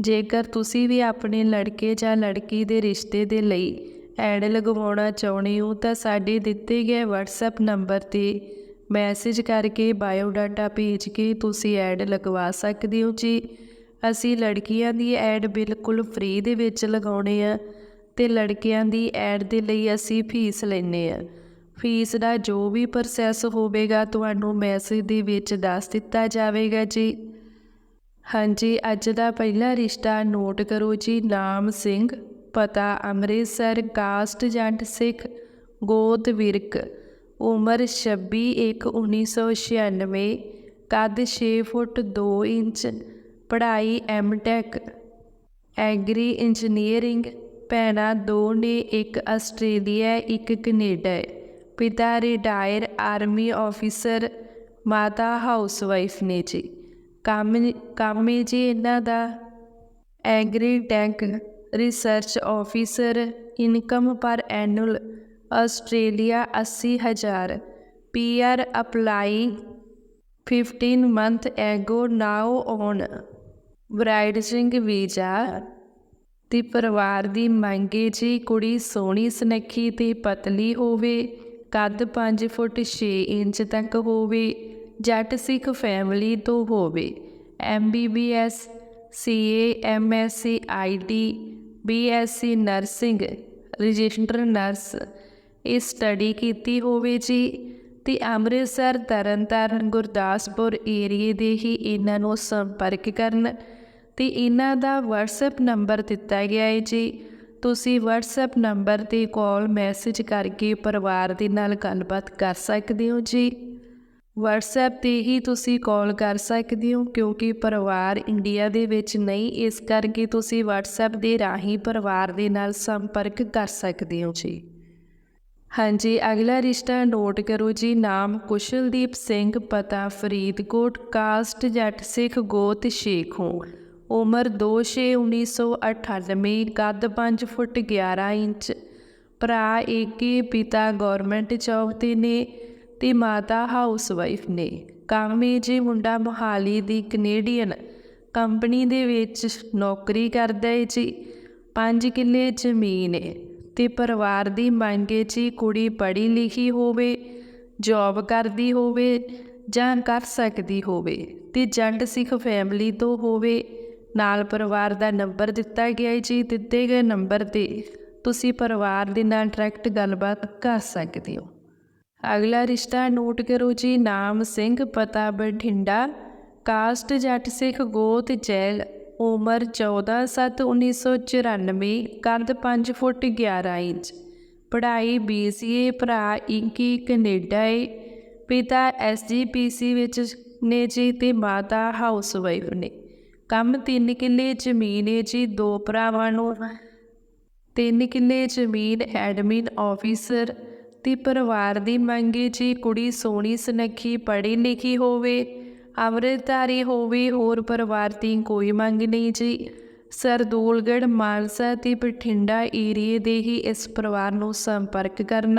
ਜੇਕਰ ਤੁਸੀਂ ਵੀ ਆਪਣੇ ਲੜਕੇ ਜਾਂ ਲੜਕੀ ਦੇ ਰਿਸ਼ਤੇ ਦੇ ਲਈ ਐਡ ਲਗਵਾਉਣਾ ਚਾਹੁੰਦੇ ਹੋ, ਤਾਂ ਸਾਡੇ ਦਿੱਤੇ ਗਏ WhatsApp ਨੰਬਰ ਤੇ ਮੈਸੇਜ ਕਰਕੇ ਬਾਇਓਡਾਟਾ ਭੇਜ ਕੇ ਤੁਸੀਂ ਐਡ ਲਗਵਾ ਸਕਦੇ ਹੋ ਜੀ। ਅਸੀਂ ਲੜਕੀਆਂ ਦੀ ਐਡ ਬਿਲਕੁਲ ਫ੍ਰੀ ਦੇ ਵਿੱਚ ਲਗਾਉਣੇ ਆ ਤੇ ਲੜਕਿਆਂ ਦੀ ਐਡ ਦੇ ਲਈ ਅਸੀਂ ਫੀਸ ਲੈਨੇ ਆ। ਫੀਸ ਦਾ ਜੋ ਵੀ ਪ੍ਰੋਸੈਸ ਹੋਵੇਗਾ, ਤੁਹਾਨੂੰ ਮੈਸੇਜ ਦੇ ਵਿੱਚ ਦੱਸ ਦਿੱਤਾ ਜਾਵੇਗਾ ਜੀ। ਹਾਂਜੀ, ਅੱਜ ਦਾ ਪਹਿਲਾ ਰਿਸ਼ਤਾ ਨੋਟ ਕਰੋ ਜੀ, ਨਾਮ ਸਿੰਘ, ਪਤਾ ਅੰਮ੍ਰਿਤਸਰ, ਕਾਸਟ ਜੰਟ ਸਿੱਖ ਗੋਤ ਵਿਰਕ ਉਮਰ 26 1 1996 ਕੱਦ 6 ਫੁੱਟ 2 ਇੰਚ, ਪੜ੍ਹਾਈ ਐਮਟੈਕ, ਐਗਰੀ ਇੰਜੀਨੀਅਰਿੰਗ, ਭੈਣਾਂ ਦੋ ਨੇ ਇੱਕ ਆਸਟ੍ਰੇਲੀਆ, ਇੱਕ ਕੈਨੇਡਾ ਹੈ ਪਿਤਾ ਰਿਟਾਇਰ ਆਰਮੀ ਆਫੀਸਰ ਮਾਤਾ ਹਾਊਸਵਾਈਫ ਨੇ ਜੀ। ਕੰਮ ਕੰਮ ਹੈ ਜੀ ਇਹਨਾਂ ਦਾ। Agri tank research officer income per annual Australia 80000 PR apply 15 month ago now on bridging visa. ਤੇ ਪਰਿਵਾਰ ਦੀ ਮੰਗੇ ਜੀ ਕੁੜੀ ਸੋਹਣੀ ਸੁਨੱਖੀ ਤੇ ਪਤਲੀ ਹੋਵੇ, ਕੱਦ 5 ਫੁੱਟ 6 ਇੰਚ ਤੱਕ ਹੋਵੇ ਜੱਟ ਸਿੱਖ ਫੈਮਿਲੀ ਤੋਂ ਹੋਵੇ MBBS CA MSc IT BSc nursing, register nurse, ਇਹ ਸਟੱਡੀ ਕੀਤੀ ਹੋਵੇ ਜੀ ਤੇ ਅੰਮ੍ਰਿਤਸਰ, ਤਰਨਤਾਰਨ, ਗੁਰਦਾਸਪੁਰ ਏਰੀਏ ਦੇ ਹੀ ਇਹਨਾਂ ਨੂੰ ਸੰਪਰਕ ਕਰਨ ਤੇ ਇਹਨਾਂ ਦਾ WhatsApp ਨੰਬਰ ਦਿੱਤਾ ਗਿਆ ਹੈ ਜੀ। ਤੁਸੀਂ WhatsApp ਨੰਬਰ ਤੇ ਕਾਲ ਮੈਸੇਜ ਕਰਕੇ ਪਰਿਵਾਰ ਦੇ ਨਾਲ ਗੱਲਬਾਤ ਕਰ ਸਕਦੇ ਹੋ ਜੀ। WhatsApp ਤੇ ਹੀ ਤੁਸੀਂ ਕਾਲ ਕਰ ਸਕਦੇ ਹੋ ਕਿਉਂਕਿ ਪਰਿਵਾਰ ਇੰਡੀਆ ਦੇ ਵਿੱਚ ਨਹੀਂ, ਇਸ ਕਰਕੇ ਤੁਸੀਂ WhatsApp ਦੇ ਰਾਹੀਂ ਪਰਿਵਾਰ ਦੇ ਨਾਲ ਸੰਪਰਕ ਕਰ ਸਕਦੇ ਹੋ ਜੀ। ਹਾਂਜੀ, ਅਗਲਾ ਰਿਸ਼ਤਾ ਨੋਟ ਕਰੋ ਜੀ, ਨਾਮ ਕੁਸ਼ਲਦੀਪ ਸਿੰਘ, ਪਤਾ ਫਰੀਦਕੋਟ ਕਾਸਟ ਜੱਟ ਸਿੱਖ ਗੋਤ ਸ਼ੇਖ ਹੋ। ਉਮਰ 2/6/1998 ਕੱਦ 5 ਫੁੱਟ 11 ਇੰਚ। ਭਰਾ ਏਕੇ ਪਿਤਾ ਗਵਰਨਮੈਂਟ ਜੌਬ ਤੇ ਨੇ। ਤੇ ਮਾਤਾ ਹਾਊਸਵਾਈਫ ਨੇ ਕਾਮੇ ਜੀ ਮੁੰਡਾ ਮੋਹਾਲੀ ਦੀ ਕੈਨੇਡੀਅਨ ਕੰਪਨੀ ਦੇ ਵਿੱਚ ਨੌਕਰੀ ਕਰਦਾ ਹੈ ਜੀ। 5 ਕਿੱਲੇ ਜ਼ਮੀਨ ਹੈ ਤੇ ਪਰਿਵਾਰ ਦੀ ਮੰਗ ਹੈ ਜੀ ਕੁੜੀ ਪੜ੍ਹੀ ਲਿਖੀ ਹੋਵੇ ਜੌਬ ਕਰਦੀ ਹੋਵੇ ਜਾਂ ਕਰ ਸਕਦੀ ਹੋਵੇ ਤੇ ਜੰਟ ਸਿੱਖ ਫੈਮਿਲੀ ਤੋਂ ਹੋਵੇ। ਨਾਲ ਪਰਿਵਾਰ ਦਾ ਨੰਬਰ ਦਿੱਤਾ ਗਿਆ ਹੈ ਜੀ, ਦਿੱਤੇ ਗਏ ਨੰਬਰ ਤੇ ਤੁਸੀਂ ਪਰਿਵਾਰ ਦੇ ਨਾਲ ਡਾਇਰੈਕਟ ਗੱਲਬਾਤ ਕਰ ਸਕਦੇ ਹੋ। ਅਗਲਾ ਰਿਸ਼ਤਾ ਨੋਟ ਕਰੋ ਜੀ, ਨਾਮ ਸਿੰਘ, ਪਤਾ ਬਠਿੰਡਾ, ਕਾਸਟ ਜੱਟ ਸਿੱਖ ਗੋਤ ਜੈਲ, ਉਮਰ 14/7/1994 ਕੱਦ 5 ਫੁੱਟ 11 ਇੰਚ। ਪੜ੍ਹਾਈ BCA ਭਰਾ ਇੰਕੀ, ਕੈਨੇਡਾ ਏ। ਪਿਤਾ SGPC ਵਿੱਚ ਨੇ ਜੀ ਤੇ ਮਾਤਾ ਹਾਊਸਵਾਈਫ ਨੇ। ਕੰਮ 3 ਕਿੱਲੇ ਜ਼ਮੀਨ ਏ ਜੀ, ਦੋ ਭਰਾਵਾਂ ਨੂੰ। 3 ਕਿੱਲੇ ਜ਼ਮੀਨ ਐਡਮਿਨ ਆਫੀਸਰ ਤੇ ਪਰਿਵਾਰ ਦੀ ਮੰਗੇ ਜੀ ਕੁੜੀ ਸੋਹਣੀ, ਸੁਨੱਖੀ, ਪੜ੍ਹੀ ਲਿਖੀ ਹੋਵੇ ਅੰਮ੍ਰਿਤਧਾਰੀ ਹੋਵੇ, ਹੋਰ ਪਰਿਵਾਰ ਦੀ ਕੋਈ ਮੰਗ ਨਹੀਂ ਜੀ। ਸਰਦੂਲਗੜ ਮਾਨਸਾ ਤੇ ਬਠਿੰਡਾ ਏਰੀਏ ਦੇ ਹੀ ਇਸ ਪਰਿਵਾਰ ਨੂੰ ਸੰਪਰਕ ਕਰਨ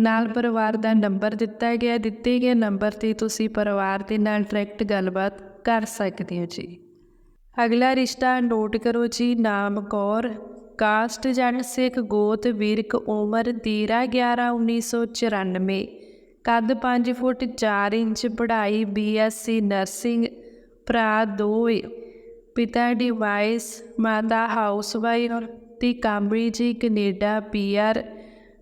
ਨਾਲ ਪਰਿਵਾਰ ਦਾ ਨੰਬਰ ਦਿੱਤਾ ਗਿਆ। ਦਿੱਤੇ ਗਏ ਨੰਬਰ ਤੇ ਤੁਸੀਂ ਪਰਿਵਾਰ ਦੇ ਨਾਲ ਡਾਇਰੈਕਟ ਗੱਲਬਾਤ ਕਰ ਸਕਦੇ ਹੋ ਜੀ। ਅਗਲਾ ਰਿਸ਼ਤਾ ਨੋਟ ਕਰੋ ਜੀ, ਨਾਮ ਕੌਰ। ਕਾਸਟ ਜਨ ਸਿੱਖ ਗੋਤ ਵੀਰਕ ਉਮਰ 13 11 1994 ਕੱਦ 5 ਫੁੱਟ 4 ਇੰਚ, ਪੜ੍ਹਾਈ ਬੀਐਸਸੀ ਨਰਸਿੰਗ, ਭਰਾ ਦੋ ਪਿਤਾ ਡਿਵਾਈਸ, ਮਾਤਾ ਹਾਊਸਵਾਈਫ ਤੇ ਕਾਮਰੀ ਜੀ Canada PR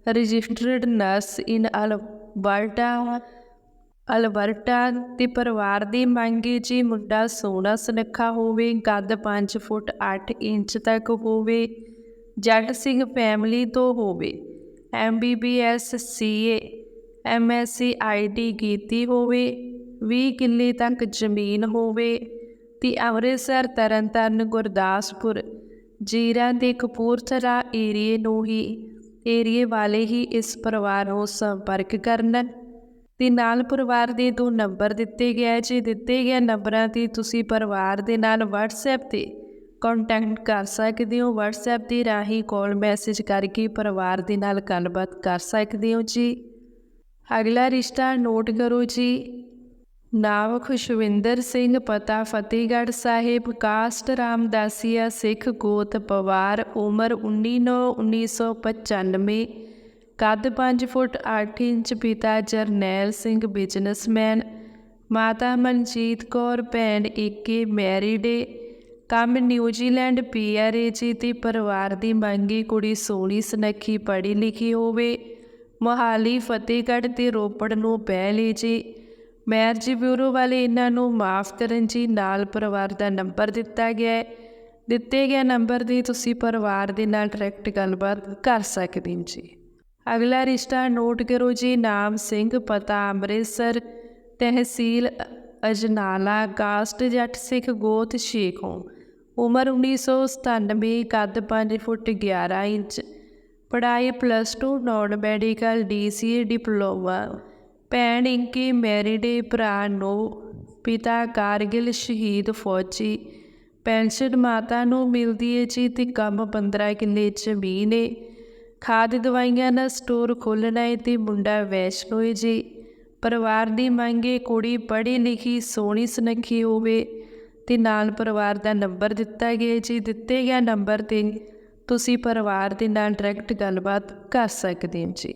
registered nurse in Alberta Alberta ਤੇ ਪਰਿਵਾਰ ਦੀ ਮੰਗੀ ਜੀ ਮੁੰਡਾ ਸੋਹਣਾ ਸੁਨੱਖਾ ਹੋਵੇ, ਕੱਦ 5 ਫੁੱਟ 8 ਇੰਚ ਤੱਕ ਹੋਵੇ। ਜੱਟ ਸਿੰਘ ਫੈਮਿਲੀ ਤੋਂ ਹੋਵੇ ਐਮਬੀਬੀਐਸ ਸੀਏ ਐਮਐਸਸੀ ਆਈਟੀ ਕੀਤੀ ਹੋਵੇ 20 ਕਿੱਲੇ ਤੱਕ ਜ਼ਮੀਨ ਹੋਵੇ, ਤੇ ਅੰਮ੍ਰਿਤਸਰ, ਤਰਨਤਾਰਨ, ਗੁਰਦਾਸਪੁਰ, ਜੀਰਾ ਦੇ ਕਪੂਰਥਲਾ ਏਰੀਏ ਨੂੰ ਹੀ, ਏਰੀਏ ਵਾਲੇ ਹੀ ਇਸ ਪਰਿਵਾਰ ਨੂੰ ਸੰਪਰਕ ਕਰਨ ਤੇ ਨਾਲ ਪਰਿਵਾਰ ਦੇ ਦੋ ਨੰਬਰ ਦਿੱਤੇ ਗਏ ਜੇ ਦਿੱਤੇ ਗਏ ਨੰਬਰਾਂ ਤੇ ਤੁਸੀਂ ਪਰਿਵਾਰ ਦੇ ਨਾਲ WhatsApp ਤੇ ਕੰਟੈਕਟ ਕਰ ਸਕਦੇ ਹੋ WhatsApp ਦੇ ਰਾਹੀਂ ਕਾਲ ਮੈਸੇਜ ਕਰਕੇ ਪਰਿਵਾਰ ਦੇ ਨਾਲ ਗੱਲਬਾਤ ਕਰ ਸਕਦੇ ਹੋ ਜੀ। ਅਗਲਾ ਰਿਸ਼ਤਾ ਨੋਟ ਕਰੋ ਜੀ। ਨਾਮ ਖੁਸ਼ਵਿੰਦਰ ਸਿੰਘ, ਪਤਾ ਫਤਿਹਗੜ੍ਹ ਸਾਹਿਬ ਕਾਸਟ ਰਾਮਦਾਸੀਆ ਸਿੱਖ, ਗੋਤ ਪਵਾਰ, ਉਮਰ 19/9/1995 ਕੱਦ 5 ਫੁੱਟ 8 ਇੰਚ, ਪਿਤਾ ਜਰਨੈਲ ਸਿੰਘ ਬਿਜ਼ਨਸਮੈਨ ਮਾਤਾ ਮਨਜੀਤ ਕੌਰ, ਭੈਣ ਏਕੇ ਮੈਰਿਡੇ ਕੰਮ ਨਿਊਜ਼ੀਲੈਂਡ ਪੀਆਰਏ ਜੀ ਤੇ ਪਰਿਵਾਰ ਦੀ ਮੰਗੀ ਕੁੜੀ ਸੋਹਣੀ, ਸੁਨੱਖੀ ਪੜ੍ਹੀ ਲਿਖੀ ਹੋਵੇ। ਮੋਹਾਲੀ, ਫਤਿਹਗੜ੍ਹ ਤੇ ਰੋਪੜ ਨੂੰ ਪਹਿ ਲਈ ਜੀ। ਮੈਰਿਜ ਬਿਊਰੋ ਵਾਲੇ ਇਹਨਾਂ ਨੂੰ ਮਾਫ ਕਰਨ ਜੀ ਨਾਲ ਪਰਿਵਾਰ ਦਾ ਨੰਬਰ ਦਿੱਤਾ ਗਿਆ ਹੈ। ਦਿੱਤੇ ਗਏ ਨੰਬਰ ਦੀ ਤੁਸੀਂ ਪਰਿਵਾਰ ਦੇ ਨਾਲ ਡਾਇਰੈਕਟ ਗੱਲਬਾਤ ਕਰ ਸਕਦੇ ਹੋ ਜੀ। ਅਗਲਾ ਰਿਸ਼ਤਾ ਨੋਟ ਕਰੋ ਜੀ, ਨਾਮ ਸਿੰਘ, ਪਤਾ ਅੰਮ੍ਰਿਤਸਰ, ਤਹਿਸੀਲ ਅਜਨਾਲਾ, ਕਾਸਟ ਜੱਟ ਸਿੱਖ ਗੋਤ, ਸ਼ੇਖੋਂ। ਉਮਰ 1997 ਕੱਦ 5 ਫੁੱਟ 11 ਇੰਚ, ਪੜ੍ਹਾਈ plus 2 non medical DCA diploma, ਭੈਣ ਇੰਕੀ ਮੈਰਿਡ ਭਰਾ ਨੋ, ਪਿਤਾ ਕਾਰਗਿਲ ਸ਼ਹੀਦ ਫੌਜੀ, ਪੈਨਸ਼ਨ ਮਾਤਾ ਨੂੰ ਮਿਲਦੀ ਹੈ ਜੀ ਤੇ ਕੰਮ 15 ਕਿੱਲੇ ਜ਼ਮੀਨ ਹੈ ਖਾਦ ਦਵਾਈਆਂ ਦਾ ਸਟੋਰ ਖੋਲ੍ਹਣਾ ਹੈ ਤੇ ਮੁੰਡਾ ਵੈਸ਼ਨੋ ਹੈ ਜੀ। ਪਰਿਵਾਰ ਦੀ ਮੰਗ ਮੰਗੇ ਕੁੜੀ ਪੜ੍ਹੀ ਲਿਖੀ, ਸੋਹਣੀ ਸੁਨੱਖੀ ਹੋਵੇ। ਤੇ ਨਾਲ ਪਰਿਵਾਰ ਦਾ ਨੰਬਰ ਦਿੱਤਾ ਗਿਆ ਜੀ ਦਿੱਤੇ ਗਿਆ ਨੰਬਰ ਤੇ ਤੁਸੀਂ ਪਰਿਵਾਰ ਦੇ ਨਾਲ ਡਾਇਰੈਕਟ ਗੱਲਬਾਤ ਕਰ ਸਕਦੇ ਹੋ ਜੀ।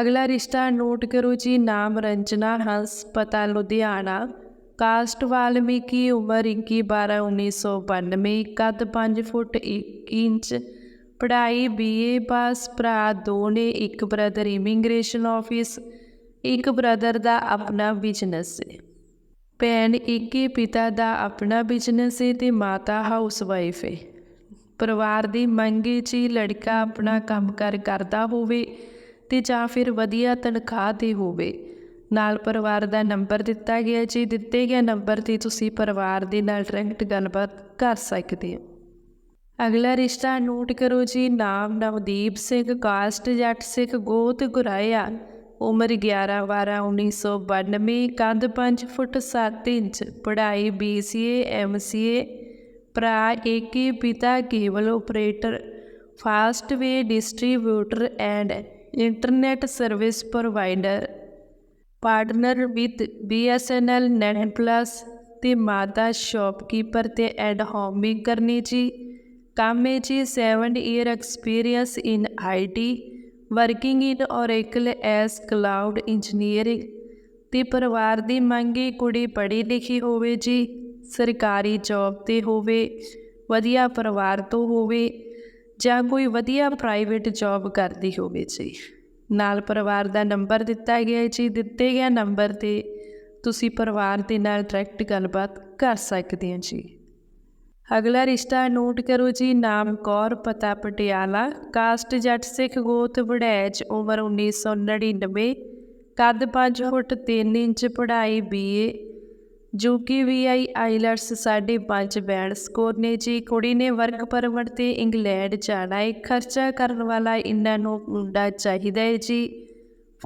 ਅਗਲਾ ਰਿਸ਼ਤਾ ਨੋਟ ਕਰੋ ਜੀ, ਨਾਮ ਰੰਜਨਾ ਹੰਸ, ਪਤਾ ਲੁਧਿਆਣਾ, ਕਾਸਟ ਵਾਲਮੀਕੀ, ਉਮਰ 21 12 1992 ਕੱਦ 5 ਫੁੱਟ 1 ਇੰਚ, ਪੜ੍ਹਾਈ ਬੀਏ ਪਾਸ, ਭਰਾ ਦੋ ਨੇ, ਇੱਕ ਬ੍ਰਦਰ ਇਮੀਗ੍ਰੇਸ਼ਨ ਆਫਿਸ ਇੱਕ ਬ੍ਰਦਰ ਦਾ ਆਪਣਾ ਬਿਜ਼ਨਸ ਹੈ। ਭੈਣ ਇੱਕ ਹੀ ਪਿਤਾ ਦਾ ਆਪਣਾ ਬਿਜ਼ਨਸ ਹੈ ਤੇ ਮਾਤਾ ਹਾਊਸ ਵਾਈਫ ਹੈ ਪਰਿਵਾਰ ਦੀ ਮੰਗੇ ਜੀ ਲੜਕਾ ਆਪਣਾ ਕੰਮਕਾਰ ਕਰਦਾ ਹੋਵੇ ਤੇ ਜਾਂ ਫਿਰ ਵਧੀਆ ਤਨਖਾਹ ਤੇ ਹੋਵੇ। ਨਾਲ ਪਰਿਵਾਰ ਦਾ ਨੰਬਰ ਦਿੱਤਾ ਗਿਆ ਜੀ ਦਿੱਤੇ ਗਏ ਨੰਬਰ ਤੇ ਤੁਸੀਂ ਪਰਿਵਾਰ ਦੇ ਨਾਲ ਡਾਇਰੈਕਟ ਗੱਲਬਾਤ ਕਰ ਸਕਦੇ ਹੋ। ਅਗਲਾ ਰਿਸ਼ਤਾ ਨੋਟ ਕਰੋ ਜੀ, ਨਾਮ ਨਵਦੀਪ ਸਿੰਘ, ਕਾਸਟ ਜੱਟ ਸਿੱਖ ਗੋਤ ਗੁਰਾਇਆ। ਉਮਰ 11 12 1992 ਕੱਦ 5 ਫੁੱਟ 7 ਇੰਚ, ਪੜ੍ਹਾਈ BCA MCA ਭਰਾ ਏਕੇ, ਪਿਤਾ cable operator Fastway distributor and internet service provider, partner with BSNL net plus ਤੇ ਮਾਤਾ ਸ਼ਾਪਕੀਪਰ ਤੇ ਐਡ ਹੋਮਿੰਗ ਕਰਨੀ ਜੀ। ਕੰਮ ਜੀ 7 year experience in IT working in Oracle S cloud engineering ਤੇ ਪਰਿਵਾਰ ਦੀ ਮੰਗੀ ਕੁੜੀ ਪੜ੍ਹੀ ਲਿਖੀ ਹੋਵੇ ਜੀ, ਸਰਕਾਰੀ ਜੌਬ ਤੇ ਹੋਵੇ, ਵਧੀਆ ਪਰਿਵਾਰ ਤੋਂ ਹੋਵੇ, ਜਾਂ ਕੋਈ ਵਧੀਆ ਪ੍ਰਾਈਵੇਟ ਜੌਬ ਕਰਦੀ ਹੋਵੇ ਜੀ। ਨਾਲ ਪਰਿਵਾਰ ਦਾ ਨੰਬਰ ਦਿੱਤਾ ਗਿਆ ਜੀ, ਦਿੱਤੇ ਗਿਆ ਨੰਬਰ ਤੇ ਤੁਸੀਂ ਪਰਿਵਾਰ ਦੇ ਨਾਲ ਡਾਇਰੈਕਟ ਗੱਲਬਾਤ ਕਰ ਸਕਦੇ ਹੋ ਜੀ। ਅਗਲਾ ਰਿਸ਼ਤਾ ਨੋਟ ਕਰੋ ਜੀ, ਨਾਮ ਕੌਰ, ਪਤਾ ਪਟਿਆਲਾ, ਕਾਸਟ ਜੱਟ ਸਿੱਖ ਗੋਤ ਵੜੈਚ, ਉਮਰ 1999 ਕੱਦ 5 ਫੁੱਟ 3 ਇੰਚ, ਪੜ੍ਹਾਈ ਬੀਏ ਜੋ ਕਿ ਵੀਆਈ ਆਈਲਟਸ ਸਾਢੇ ਪੰਜ, ਬੈਂਡ ਸਕੋਰ ਨੇ ਜੀ, ਕੁੜੀ ਨੇ ਵਰਕ ਪਰਮਿਟ ਤੇ ਇੰਗਲੈਂਡ ਜਾਣਾ ਹੈ ਖਰਚਾ ਕਰਨ ਵਾਲਾ ਇਹਨਾਂ ਨੂੰ ਮੁੰਡਾ ਚਾਹੀਦਾ ਹੈ ਜੀ।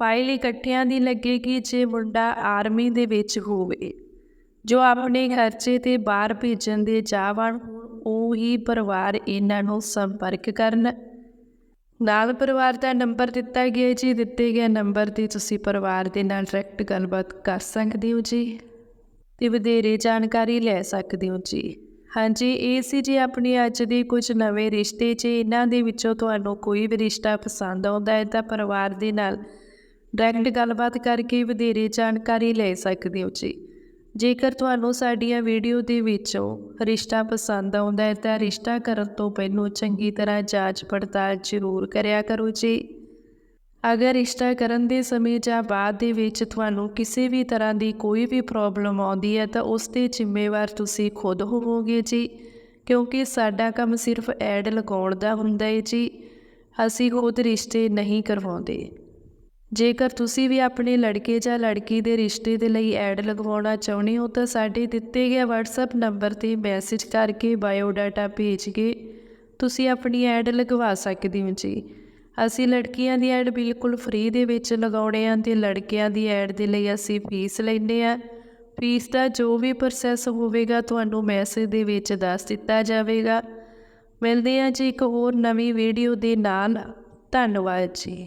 ਫਾਈਲ ਇਕੱਠਿਆਂ ਦੀ ਲੱਗੇਗੀ ਜੇ ਮੁੰਡਾ ਆਰਮੀ ਦੇ ਵਿੱਚ ਹੋਵੇ। ਜੋ ਆਪਣੇ ਖਰਚੇ ਤੇ ਬਾਹਰ ਭੇਜਣ ਦੇ ਚਾਹਵਾਨ ਹੋਣ, ਉਹ ਹੀ ਪਰਿਵਾਰ ਇਹਨਾਂ ਨੂੰ ਸੰਪਰਕ ਕਰਨ। ਨਾਲ ਪਰਿਵਾਰ ਦਾ ਨੰਬਰ ਦਿੱਤਾ ਗਿਆ ਜੀ। ਦਿੱਤੇ ਗਏ ਨੰਬਰ ਤੇ ਤੁਸੀਂ ਪਰਿਵਾਰ ਦੇ ਨਾਲ ਡਾਇਰੈਕਟ ਗੱਲਬਾਤ ਕਰ ਸਕਦੇ ਹੋ ਜੀ। ਤੇ ਵਧੇਰੇ ਜਾਣਕਾਰੀ ਲੈ ਸਕਦੇ ਹੋ ਜੀ। ਹਾਂਜੀ, ਇਹ ਸੀ ਜੀ ਆਪਣੀ ਅੱਜ ਦੀ ਕੁਝ ਨਵੇਂ ਰਿਸ਼ਤੇ। ਜੇ ਇਹਨਾਂ ਦੇ ਵਿੱਚੋਂ ਤੁਹਾਨੂੰ ਕੋਈ ਵੀ ਰਿਸ਼ਤਾ ਪਸੰਦ ਆਉਂਦਾ ਹੈ, ਤਾਂ ਪਰਿਵਾਰ ਦੇ ਨਾਲ ਡਾਇਰੈਕਟ ਗੱਲਬਾਤ ਕਰਕੇ ਵਧੇਰੇ ਜਾਣਕਾਰੀ ਲੈ ਸਕਦੇ ਹੋ ਜੀ। ਜੇਕਰ ਤੁਹਾਨੂੰ ਸਾਡੀਆਂ ਵੀਡੀਓ ਦੇ ਵਿੱਚੋਂ ਰਿਸ਼ਤਾ ਪਸੰਦ ਆਉਂਦਾ ਹੈ, ਤਾਂ ਰਿਸ਼ਤਾ ਕਰਨ ਤੋਂ ਪਹਿਲਾਂ ਚੰਗੀ ਤਰ੍ਹਾਂ ਜਾਂਚ ਪੜਤਾਲ ਜ਼ਰੂਰ ਕਰਿਆ ਕਰੋ ਜੀ। ਅਗਰ ਰਿਸ਼ਤਾ ਕਰਨ ਦੇ ਸਮੇਂ ਜਾਂ ਬਾਅਦ ਦੇ ਵਿੱਚ ਤੁਹਾਨੂੰ ਕਿਸੇ ਵੀ ਤਰ੍ਹਾਂ ਦੀ ਕੋਈ ਵੀ ਪ੍ਰੋਬਲਮ ਆਉਂਦੀ ਹੈ, ਤਾਂ ਉਸ 'ਤੇ ਜ਼ਿੰਮੇਵਾਰ ਤੁਸੀਂ ਖੁਦ ਹੋਵੋਗੇ ਜੀ, ਕਿਉਂਕਿ ਸਾਡਾ ਕੰਮ ਸਿਰਫ ਐਡ ਲਗਾਉਣ ਦਾ ਹੁੰਦਾ ਹੈ ਜੀ। ਅਸੀਂ ਖੁਦ ਰਿਸ਼ਤੇ ਨਹੀਂ ਕਰਵਾਉਂਦੇ। ਜੇਕਰ ਤੁਸੀਂ ਵੀ ਆਪਣੇ ਲੜਕੇ ਜਾਂ ਲੜਕੀ ਦੇ ਰਿਸ਼ਤੇ ਦੇ ਲਈ ਐਡ ਲਗਵਾਉਣਾ ਚਾਹੁੰਦੇ ਹੋ, ਤਾਂ ਸਾਡੇ ਦਿੱਤੇ ਗਏ WhatsApp ਨੰਬਰ ਤੇ ਮੈਸੇਜ ਕਰਕੇ ਬਾਇਓਡਾਟਾ ਭੇਜ ਕੇ ਤੁਸੀਂ ਆਪਣੀ ਐਡ ਲਗਵਾ ਸਕਦੇ ਹੋ ਜੀ। ਅਸੀਂ ਲੜਕੀਆਂ ਦੀ ਐਡ ਬਿਲਕੁਲ ਫ੍ਰੀ ਦੇ ਵਿੱਚ ਲਗਾਉਣੇ ਆ ਤੇ ਲੜਕਿਆਂ ਦੀ ਐਡ ਦੇ ਲਈ ਅਸੀਂ ਫੀਸ ਲੈਂਦੇ ਆ ਫੀਸ ਦਾ ਜੋ ਵੀ ਪ੍ਰੋਸੈਸ ਹੋਵੇਗਾ, ਤੁਹਾਨੂੰ ਮੈਸੇਜ ਦੇ ਵਿੱਚ ਦੱਸ ਦਿੱਤਾ ਜਾਵੇਗਾ। ਮਿਲਦੇ ਹਾਂ ਜੀ ਇੱਕ ਹੋਰ ਨਵੀਂ ਵੀਡੀਓ ਦੇ ਨਾਲ। ਧੰਨਵਾਦ ਜੀ।